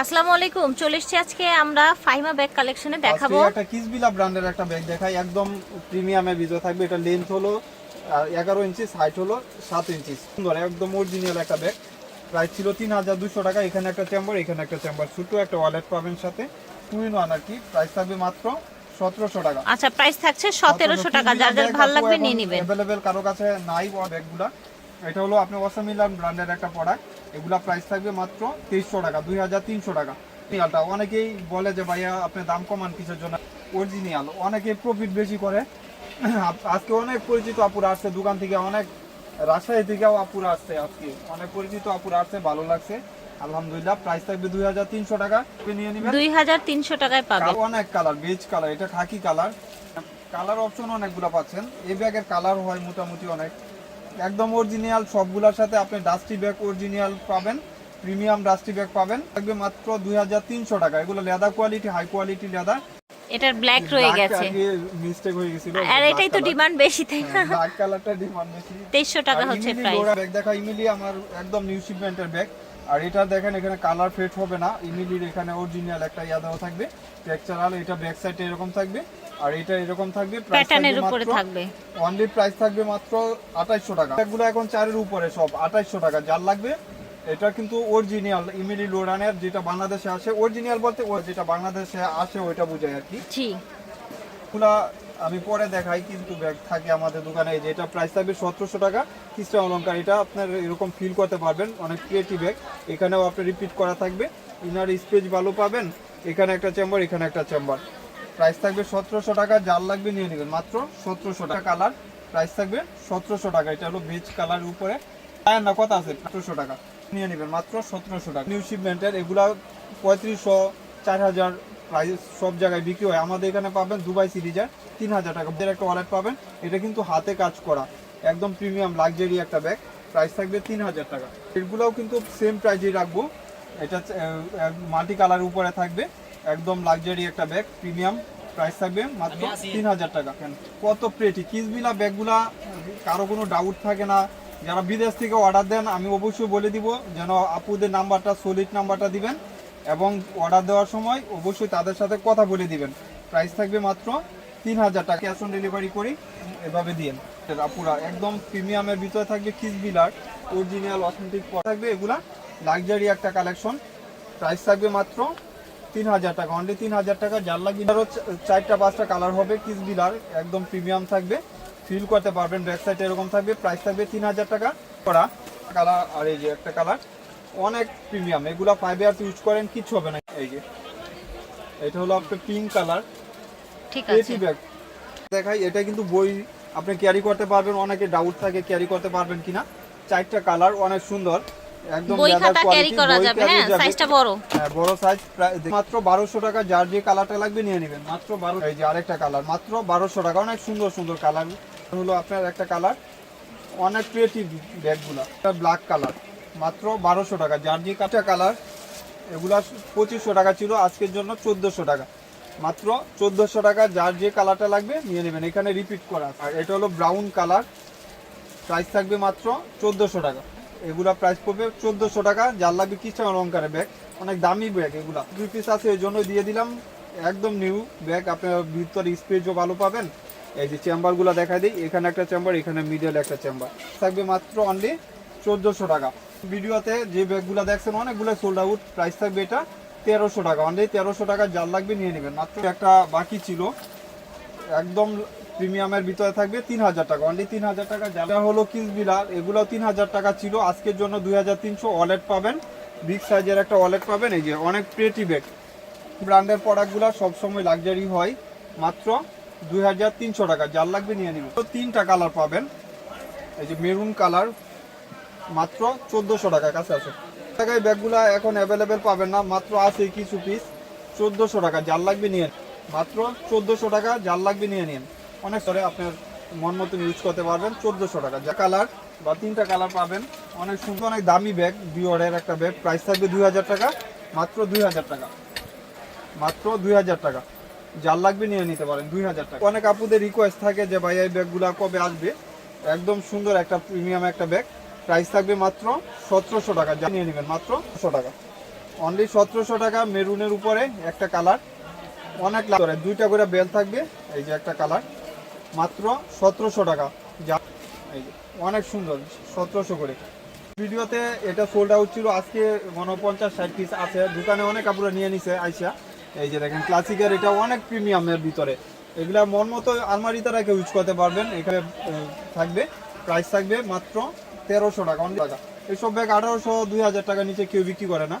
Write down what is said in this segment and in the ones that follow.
আসসালামু আলাইকুম চলে এসেছি আজকে আমরা ফাইমা ব্যাগ কালেকশনে দেখাবো। একটা কিসবিলা ব্র্যান্ডের একটা ব্যাগ দেখাই একদম প্রিমিয়ামের ভিতরে থাকবে। এটা লেন্থ হলো এগারো ইঞ্চি হাইট হলো সাত ইঞ্চি সুন্দর একদম অরিজিনাল একটা ব্যাগ প্রাইস ছিল তিন হাজার দুশো টাকা। এখানে একটা চেম্বার এখানে একটা চেম্বার ছোটো একটা ওয়ালেট পাবেন সাথে। টু ইন ওয়ান আর কি। প্রাইস থাকবে মাত্র সতেরোশো টাকা। আচ্ছা প্রাইস থাকছে সতেরোশো টাকা। যার যার ভালো লাগবে নিয়ে নেবেন। অ্যাভেলেবেল কারও কাছে নাই ব্যাগগুলা এটা হলো আপনি ওয়াসামিলান ব্র্যান্ডের একটা প্রোডাক্ট এগুলা প্রাইস থাকবে মাত্র তেইশশো টাকা দুই হাজার তিনশো টাকা। অরিজিনালটা অনেকেই বলে যে ভাইয়া আপনি দাম কমান কিসের জন্য? অরিজিনাল অনেকে প্রফিট বেশি করে। আজকে অনেক পরিচিত আপুরা আসছে দোকান থেকে অনেক রাজশাহী থেকেও আপুরা আসছে আজকে। অনেক পরিচিত আপুরা আসছে ভালো লাগছে। আলহামদুলিল্লাহ প্রাইস থাকবে দুই হাজার তিনশো টাকা। আপনি নিয়ে নেবেন। দুই হাজার তিনশো টাকায় পাবে অনেক কালার বেজ কালার এটা খাকি কালার। কালার অপশন অনেকগুলো পাচ্ছেন। এই ব্যাগের কালার হয় মোটামুটি অনেক। একদম অরিজিনাল সবগুলোর সাথে আপনি ডাস্টি ব্যাগ অরিজিনাল পাবেন প্রিমিয়াম ডাস্টি ব্যাগ পাবেন। থাকবে মাত্র দুই হাজার তিনশো টাকা। এগুলো leather quality high quality leather এটার ব্ল্যাক রয়ে গেছে। মিস্টেক হয়ে গেছিল। আর এটাই তো ডিমান্ড বেশি তাই না? ব্ল্যাক কালারটা ডিমান্ড বেশি। তেইশশো টাকা হচ্ছে প্রাইস ব্যাগ দেখা ইমিলি আমার একদম নিউ শিপমেন্টের ব্যাগ আর এটা দেখেন এখানে কালার ফেড হবে না। ইমিলির এখানে অরিজিনাল একটা ইয়া দেওয়া থাকবে। টেক্সচারাল এটা ব্যাক সাইডে এরকম থাকবে। আর এটা এরকম থাকবে প্যাটার্নের উপরে থাকবে। অনলি প্রাইস থাকবে মাত্র আঠাইশশো টাকা। ব্যাগগুলো এখন চারের উপরে সব আঠাইশশো টাকা। যার লাগবে এটা কিন্তু অরিজিনাল ইমিলি লোডানের যেটা বাংলাদেশে আসে অরিজিনাল বলতে ও যেটা বাংলাদেশে আসে ওইটা বোঝায় আর কি। জি। এগুলা আমি পরে দেখাই কিন্তু ব্যাগ থাকে আমাদের দোকানে এই যে এটা প্রাইস থাকবে সতেরোশো টাকা। খ্রিস্টান অলঙ্কার এটা আপনার এরকম ফিল করতে পারবেন অনেক ক্রিয়েটিভ ব্যাগ এখানেও আপনি রিপিট করা থাকবে। ইনার স্পেস ভালো পাবেন এখানে একটা চেম্বার এখানে একটা চেম্বার প্রাইস থাকবে সতেরোশো টাকা যার লাগবে নিয়ে নেবেন। মাত্র সতেরোশো টাকা কালার প্রাইস থাকবে সতেরোশো টাকা। এটা হলো বেজ কালার উপরে। না কথা আছে? সতেরোশো টাকা। নিয়ে নেবেন। মাত্র সতেরোশো টাকা। নিউ শিপমেন্টের এগুলা পঁয়ত্রিশশো, চার হাজার প্রাইস সব জায়গায় বিক্রি হয়। আমাদের এখানে পাবেন দুবাই সিরিজের তিন হাজার টাকা। একটা ওয়ালেট পাবেন। এটা কিন্তু হাতে কাজ করা। একদম প্রিমিয়াম লাক্সারি একটা ব্যাগ প্রাইস থাকবে তিন হাজার টাকা। এগুলোও কিন্তু সেম প্রাইজেই রাখব। এটা মাটি কালার উপরে থাকবে। একদম লাক্সারি একটা ব্যাগ প্রিমিয়াম প্রাইস থাকবে মাত্র তিন হাজার টাকা কত প্রেটি কিসবিলা ব্যাগগুলা, কারও কোনো ডাউট থাকে না। যারা বিদেশ থেকে অর্ডার দেন, আমি অবশ্যই বলে দিব যেন আপুদের নাম্বারটা সলিড নাম্বারটা দিবেন এবং অর্ডার দেওয়ার সময় অবশ্যই তাদের সাথে কথা বলে দিবেন। প্রাইস থাকবে মাত্র তিন হাজার টাকা। ক্যাশ অন ডেলিভারি করি, এভাবে দিয়েন আপুরা, একদম প্রিমিয়ামের ভিতরে থাকবে কিসবিলার অরিজিনাল অথেন্টিক থাকবে এগুলা। লাক্সারি একটা কালেকশন প্রাইস থাকবে মাত্র তিন হাজার টাকা অনলি তিন হাজার টাকা যার লাগবে আরও চারটা পাঁচটা কালার হবে কিসবিলার একদম প্রিমিয়াম থাকবে। ফিল করতে পারবেন ব্যাক সাইড এরকম থাকবে প্রাইস থাকবে তিন হাজার টাকা করা। কালার আর এই যে একটা কালার অনেক প্রিমিয়াম এগুলা ফাইভ ইয়ার্স ইউজ করেন কিচ্ছু হবে না। এই যে এটা হলো আপনার পিঙ্ক কালার ঠিক আছে। ব্যাগ দেখাই এটা কিন্তু বই আপনি ক্যারি করতে পারবেন অনেকে ডাউট থাকে ক্যারি করতে পারবেন কিনা। চারটা কালার অনেক সুন্দর। বই খাতা ক্যারি করা যাবে হ্যাঁ সাইজটা বড়। হ্যাঁ বড় সাইজ মাত্র বারোশো টাকা যার যে কালারটা লাগবে নিয়ে নেবেন। মাত্র বারো এই যে আরেকটা কালার মাত্র বারোশো টাকা। অনেক সুন্দর সুন্দর কালার হলো আপনার একটা কালার অনেক ক্রিয়েটিভ ব্যাগগুলো ব্ল্যাক কালার মাত্র বারোশো টাকা। যার যে কাটা কালার এগুলা পঁচিশশো টাকা ছিল আজকের জন্য চোদ্দোশো টাকা। মাত্র চোদ্দোশো টাকা যার যে কালারটা লাগবে নিয়ে নেবেন। এখানে রিপিট করা আর এটা হলো ব্রাউন কালার প্রাইস থাকবে মাত্র চোদ্দোশো টাকা। এগুলা প্রাইস পড়বে চোদ্দোশো টাকা। যার লাগবে কিস্টার অলঙ্কারের ব্যাগ অনেক দামি ব্যাগ এগুলা। দুই পিস আছে, এই জন্য দিয়ে দিলাম। একদম নিউ ব্যাগ আপনার ভিতরে স্পেসও ভালো পাবেন। এই যে চেম্বারগুলো দেখা দিই। এখানে একটা চেম্বার এখানে মিডল একটা চেম্বার থাকবে মাত্র অনলি চোদ্দোশো টাকা। ভিডিওতে যে ব্যাগগুলো দেখছেন, অনেকগুলো সোল্ড আউট প্রাইস থাকবে এটা তেরোশো টাকা। অনলি তেরোশো টাকা জাল লাগবে, নিয়ে নেবেন। মাত্র একটা বাকি ছিল। একদম প্রিমিয়ামের ভিতরে থাকবে তিন হাজার টাকা। অনলি তিন হাজার টাকা যারা হলো কিস বিলার এগুলো তিন হাজার টাকা ছিল। আজকের জন্য দুই হাজার তিনশো ওয়ালেট পাবেন। বিগ সাইজের একটা ওয়ালেট পাবেন। এই যে অনেক প্রেটি ব্যাগ ব্র্যান্ডের প্রোডাক্টগুলো সবসময় লাক্সারি হয়। মাত্র দুই হাজার তিনশো টাকা। যার লাগবে নিয়ে নেবেন। তো তিনটা কালার পাবেন। এই যে মেরুন কালার মাত্র চোদ্দোশো টাকা কাছে আছে। টাকায় ব্যাগগুলো এখন অ্যাভেলেবেল পাবেন না। মাত্র আছে কিছু পিস চোদ্দোশো টাকা। যার লাগবে নিয়ে মাত্র চোদ্দোশো টাকা। যার লাগবে নিয়ে নিন। অনেক সরে আপনার মন মতন ইউজ করতে পারবেন, চোদ্দোশো টাকা। যা কালার বা তিনটা কালার পাবেন, অনেক সুন্দর, অনেক দামি ব্যাগ বিওয়ারের একটা ব্যাগ প্রাইস থাকবে দুই হাজার টাকা, মাত্র দুই হাজার টাকা। মাত্র দুই হাজার টাকা। যার লাগবে নিয়ে নিতে পারেন, দুই হাজার টাকা। অনেক আপুদের রিকোয়েস্ট থাকে যে, ভাই, এই ব্যাগগুলো কবে আসবে? একদম সুন্দর একটা প্রিমিয়াম একটা ব্যাগ প্রাইস থাকবে মাত্র সতেরোশো টাকা। যা নিয়ে নেবেন, মাত্র ছশো টাকা। অনলি সতেরোশো টাকা মেরুনের উপরে একটা কালার অনেক দুইটা করে বেল থাকবে, এই যে একটা কালার মাত্র সতেরোশো টাকা। যা অনেক সুন্দর, সতেরোশো করে। ভিডিওতে এটা সোল্ড আউট ছিল, আজকে উনপঞ্চাশ ষাট পিস আছে। দোকানে অনেক কাপড় নিয়ে নিছে আইসা। এই যে দেখেন ক্লাসিকের এটা অনেক প্রিমিয়ামের ভিতরে। এগুলা মন মতো আলমারিতে রেখে ইউজ করতে পারবেন। এখানে থাকবে প্রাইস থাকবে মাত্র তেরোশো টাকা অনেক টাকা। এইসব ব্যাগ আঠারোশো, দুই হাজার টাকা নিচে কেউ বিক্রি করে না।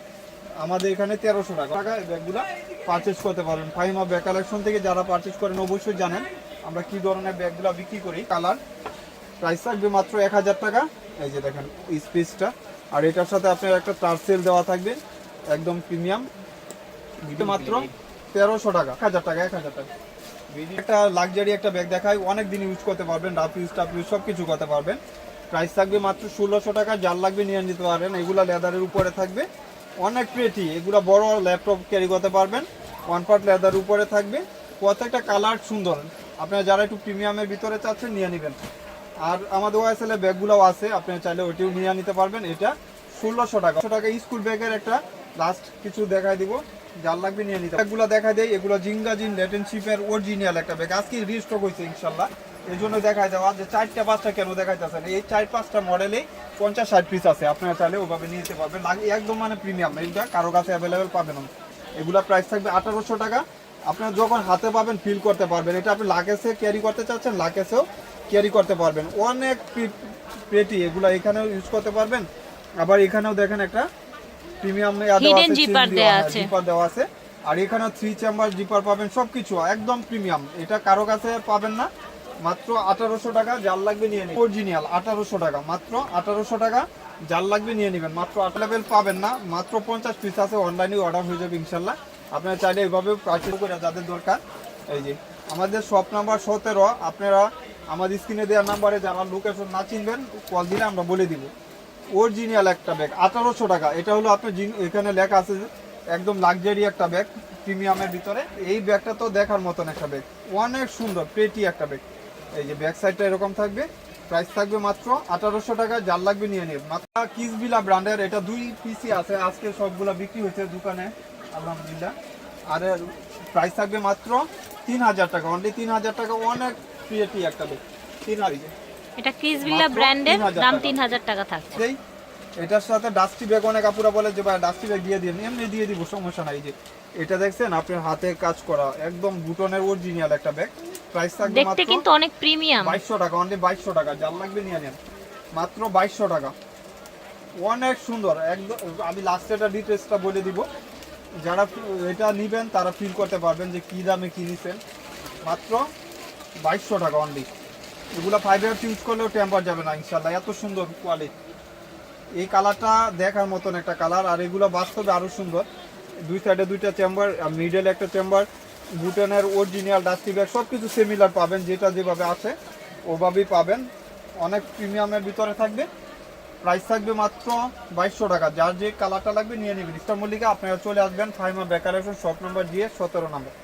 আমাদের এখানে তেরোশো টাকা। টাকা ব্যাগগুলো পারচেস করতে পারবেন ফাইমা ব্যাগ কালেকশন থেকে যারা পারচেস করেন, অবশ্যই জানেন। আমরা কি ধরনের ব্যাগগুলো বিক্রি করি? কালার। প্রাইস থাকবে মাত্র এক হাজার টাকা। এই যে দেখেন স্পেসটা আর এটার সাথে আপনার একটা টার্সেল দেওয়া থাকবে। একদম প্রিমিয়াম। মাত্র তেরোশো টাকা। এক হাজার টাকা এক হাজার টাকা। একটা লাক্সারি একটা ব্যাগ দেখায় অনেক দিন ইউজ করতে পারবেন রাফ ইউজ টাফ ইউজ সব কিছু করতে পারবেন। প্রাইস থাকবে মাত্র ষোলোশো টাকা। যার লাগবে নিয়ে নিতে পারবেন এগুলো লেদারের উপরে থাকবে। অনেক প্রেটি এগুলা বড় ল্যাপটপ ক্যারি করতে পারবেন। ওয়ান পার্ট লেদার উপরে থাকবে। প্রত্যেকটা কালার সুন্দর। আপনারা যারা একটু প্রিমিয়ামের ভিতরে চাচ্ছেন, নিয়ে নেবেন। আর আমাদের ওয়াইসেল এর ব্যাগগুলোও আছে আপনি চাইলে ওইটিও নিয়ে নিতে পারবেন। এটা ষোলোশো টাকা। টাকা স্কুল ব্যাগের একটা লাস্ট কিছু দেখাই দিব। যার লাগবে নিয়ে নিতে ব্যাগগুলো দেখা দেয় এগুলো জিঙ্গা জিন লেটেনশিপের অরিজিনাল একটা ব্যাগ আজকে রিস্টক হয়েছে, ইনশাল্লাহ। এই জন্য দেখাই দেওয়া। যে চারটা, পাঁচটা কেন দেখাইতেছেন? এই চার, পাঁচটা মডেলেই পঞ্চাশ, ষাট পিস আছে। আপনারা চাইলে ওভাবে নিয়ে নিতে পারবেন। একদম মানে প্রিমিয়াম এইটা কারও কাছে অ্যাভেলেবেল পাবেন না। এগুলা প্রাইস থাকবে আঠারোশো টাকা। আপনার যখন হাতে পাবেন ফিল করতে পারবেন। এটা আপনি লাকেসে ক্যারি করতে চাচ্ছেন লাকেসেও ক্যারি করতে পারবেন। অনেক পেটি এগুলো এখানেও ইউজ করতে পারবেন। আবার এখানেও দেখেন একটা প্রিমিয়াম Hidden zipper দেওয়া আছে। জিপার দেওয়া আছে। আর এখানে থ্রি চেম্বার জিপার পাবেন সবকিছু একদম প্রিমিয়াম এটা কারও কাছে পাবেন না। মাত্র আঠারোশো টাকা যার লাগবে নিয়ে নেবেন। অরিজিনাল আঠারোশো টাকা। মাত্র আঠারোশো টাকা যার লাগবে নিয়ে নেবেন। মাত্র অ্যাভেলেবেল পাবেন না। মাত্র পঞ্চাশ পিস আছে অনলাইনে অর্ডার হয়ে যাবে ইনশাল্লাহ। আপনারা চাইলে এভাবে পার্চেস করে যাদের দরকার, এই যে আমাদের শপ নাম্বার সতেরো, আপনারা আমাদের স্ক্রিনে দেওয়ার নাম্বারে যারা লোকেশন না চিনবেন কল দিলে আমরা বলে দিব। অরিজিনাল একটা ব্যাগ আঠারোশো টাকা। এটা হলো আপনার এখানে লেখা আছে একদম লাক্সারি একটা ব্যাগ প্রিমিয়ামের ভিতরে। এই ব্যাগটা তো দেখার মতন একটা ব্যাগ অনেক সুন্দর পেটি একটা ব্যাগ এই যে ব্যাক সাইডটা এরকম থাকবে। প্রাইস থাকবে মাত্র আঠারোশো টাকা, যার লাগবে নিয়ে নিন। মাত্র কিসবিলা ব্র্যান্ডের এটা দুই পিসি আছে। আজকে সবগুলা বিক্রি হয়েছে দোকানে। আলহামদুলিল্লাহ। আর প্রাইস থাকবে মাত্র তিন হাজার টাকা। অনলি তিন হাজার টাকা অনেক পেটি একটা তিন হাজার এটা ক্রিসবিল্লা ব্র্যান্ডের দাম তিন হাজার টাকা থাকছে। এটার সাথে ডাস্টি ব্যাগ অনেক আপুরা বলে যে ভাই ডাস্টি ব্যাগ দিয়ে দিন। এমনি দিয়ে দিব সমস্যা নাই। যে এটা দেখছেন আপনার হাতে কাজ করা একদম বুটনের অরিজিনাল একটা ব্যাগ প্রাইস থাকবে দেখতে কিন্তু অনেক প্রিমিয়াম বাইশশো টাকা অনলি বাইশশো টাকা। যার লাগবে নিয়ে নেন। মাত্র বাইশশো টাকা। অনেক সুন্দর। একদম আমি লাস্টে একটা ডিটেলসটা বলে দিব। যারা এটা নিবেন, তারা ফিল করতে পারবেন যে কী দামে কী নিছেন। মাত্র বাইশশো টাকা অনলি এগুলো ফাইভ ইয়ার্স ইউজ করলেও টেম্পার যাবে না ইনশাল্লাহ এত সুন্দর কোয়ালিটি এই কালারটা দেখার মতন একটা কালার আর এগুলো বাস্তবে আরও সুন্দর। দুই সাইডে দুইটা চেম্বার মিডলে একটা চেম্বার বুটেনের অরিজিনাল ডাস্টি ব্যাগ সব কিছু সিমিলার পাবেন, যেটা যেভাবে আছে, ওভাবেই পাবেন। অনেক প্রিমিয়ামের ভিতরে থাকবে। প্রাইস থাকবে মাত্র বাইশশো টাকা। যার যে কালারটা লাগবে, নিয়ে নেবেন। ইস্টার মল্লিকা, আপনারা চলে আসবেন ফাইমা বেকার শপ নাম্বার দিয়ে সতেরো নম্বর